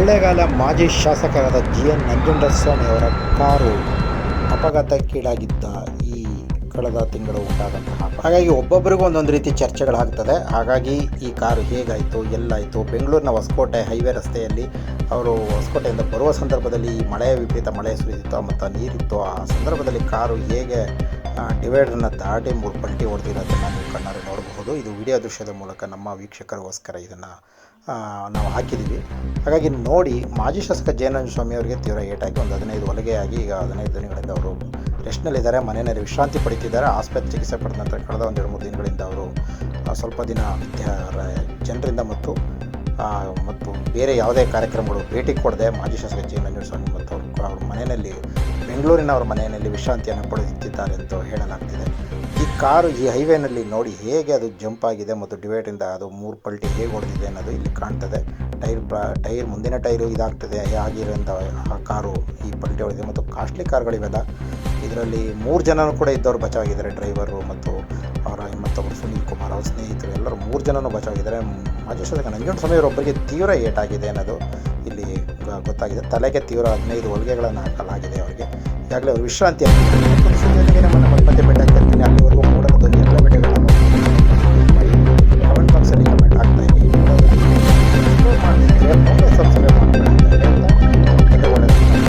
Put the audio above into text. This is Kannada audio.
ಮಾಜಿ ಶಾಸಕರಾದ ಜಿ ಎನ್ ನಂಜುಂಡಸ್ವಾಮಿ ಅವರ ಕಾರು ಅಪಘಾತಕ್ಕೀಡಾಗಿದ್ದ ಈ ಕಳೆದ ತಿಂಗಳು ಉಂಟಾದಂತಹ ಹಾಗಾಗಿ ಒಬ್ಬೊಬ್ಬರಿಗೂ ಒಂದೊಂದು ರೀತಿ ಚರ್ಚೆಗಳಾಗ್ತದೆ. ಹಾಗಾಗಿ ಈ ಕಾರು ಹೇಗಾಯಿತು, ಎಲ್ಲಾಯಿತು? ಬೆಂಗಳೂರಿನ ಹೊಸಕೋಟೆ ಹೈವೇ ರಸ್ತೆಯಲ್ಲಿ ಅವರು ಹೊಸಕೋಟೆಯಿಂದ ಬರುವ ಸಂದರ್ಭದಲ್ಲಿ ಮಳೆ ವಿಪರೀತ ಮಳೆ ಸುರಿದಿತ್ತು ಮತ್ತು ನೀರಿತ್ತು. ಆ ಸಂದರ್ಭದಲ್ಲಿ ಕಾರು ಹೇಗೆ ಡಿವೈಡರ್ನ ದಾಟಿ ಮೂರು ಪಲ್ಟಿ ಹೊಡೆದಿರೋದನ್ನು ನೀವು ಕಣ್ಣಾರೆ ನೋಡಬಹುದು. ಇದು ವಿಡಿಯೋ ದೃಶ್ಯದ ಮೂಲಕ ನಮ್ಮ ವೀಕ್ಷಕರಿಗೋಸ್ಕರ ಇದನ್ನು ನಾವು ಹಾಕಿದ್ದೀವಿ ಹಾಗಾಗಿ ನೋಡಿ, ಮಾಜಿ ಶಾಸಕ ಜಯನಂದ ಸ್ವಾಮಿ ಅವರಿಗೆ ತೀವ್ರ ಏಟಾಗಿ ಒಂದು ಹದಿನೈದು ಹೊಲಿಗೆಯಾಗಿ ಈಗ ಹದಿನೈದು ದಿನಗಳಿಂದ ಅವರು ರೆಸ್ಟ್ನಲ್ಲಿದ್ದಾರೆ. ಮನೆಯಲ್ಲಿ ವಿಶ್ರಾಂತಿ ಪಡಿತಿದ್ದಾರೆ ಆಸ್ಪತ್ರೆ ಚಿಕಿತ್ಸೆ ಪಡೆದ ನಂತರ ಕಳೆದ ಒಂದು ಎರಡು ಮೂರು ದಿನಗಳಿಂದ ಅವರು ಸ್ವಲ್ಪ ದಿನ ಜನರಿಂದ ಮತ್ತು ಮತ್ತು ಬೇರೆ ಯಾವುದೇ ಕಾರ್ಯಕ್ರಮಗಳು ಭೇಟಿ ಕೊಡದೆ ಮಾಜಿ ಶಾಸಕ ಜಿ ನಂಜುಸ್ವಾಮಿ ಮತ್ತು ಅವ್ರ ಅವ್ರ ಮನೆಯಲ್ಲಿ ಬೆಂಗಳೂರಿನ ಅವರ ಮನೆಯಲ್ಲಿ ವಿಶ್ರಾಂತಿಯನ್ನು ಪಡೆಯುತ್ತಿದ್ದಾರೆ ಅಂತ ಹೇಳಲಾಗ್ತಿದೆ. ಈ ಕಾರು ಈ ಹೈವೇನಲ್ಲಿ ನೋಡಿ ಹೇಗೆ ಅದು ಜಂಪ್ ಆಗಿದೆ ಮತ್ತು ಡಿವೈಡಿಂದ ಅದು ಮೂರು ಪಲ್ಟಿ ಹೇಗೆ ಹೊಡೆದಿದೆ ಅನ್ನೋದು ಇಲ್ಲಿ ಕಾಣ್ತದೆ. ಟೈರ್ ಟೈರ್ ಮುಂದಿನ ಟೈರು ಇದಾಗ್ತದೆ ಆಗಿರೋದ್ರಿಂದ ಆ ಕಾರು ಈ ಪಲ್ಟಿ ಹೊಡೆದಿದೆ. ಮತ್ತು ಕಾಸ್ಟ್ಲಿ ಕಾರ್ಗಳಿವೆಲ್ಲ, ಇದರಲ್ಲಿ ಮೂರು ಜನರು ಕೂಡ ಇದ್ದವರು ಬಚಾವಾಗಿದ್ದಾರೆ ಡ್ರೈವರು ಮತ್ತು ಅವ್ರ ಸ್ನೇಹಿತರು ಎಲ್ಲರೂ ಮೂರು ಜನನೂ ಬಚಾವಾಗಿದ್ದಾರೆ ಮಾಜಿ ಶಾಸಕ ನಂಜುಂಡಸ್ವಾಮಿ ಒಬ್ಬರಿಗೆ ತೀವ್ರ ಏಟಾಗಿದೆ ಅನ್ನೋದು ಇಲ್ಲಿ ಗೊತ್ತಾಗಿದೆ. ತಲೆಗೆ ತೀವ್ರ ಹದಿನೈದು ಹೊಲಿಗೆಗಳನ್ನು ಹಾಕಲಾಗಿದೆ ಅವರಿಗೆ. ಈಗಾಗಲೇ ಅವರು ವಿಶ್ರಾಂತಿ ಆಗಿದೆ ಮತ್ತೆ ಭೇಟಿ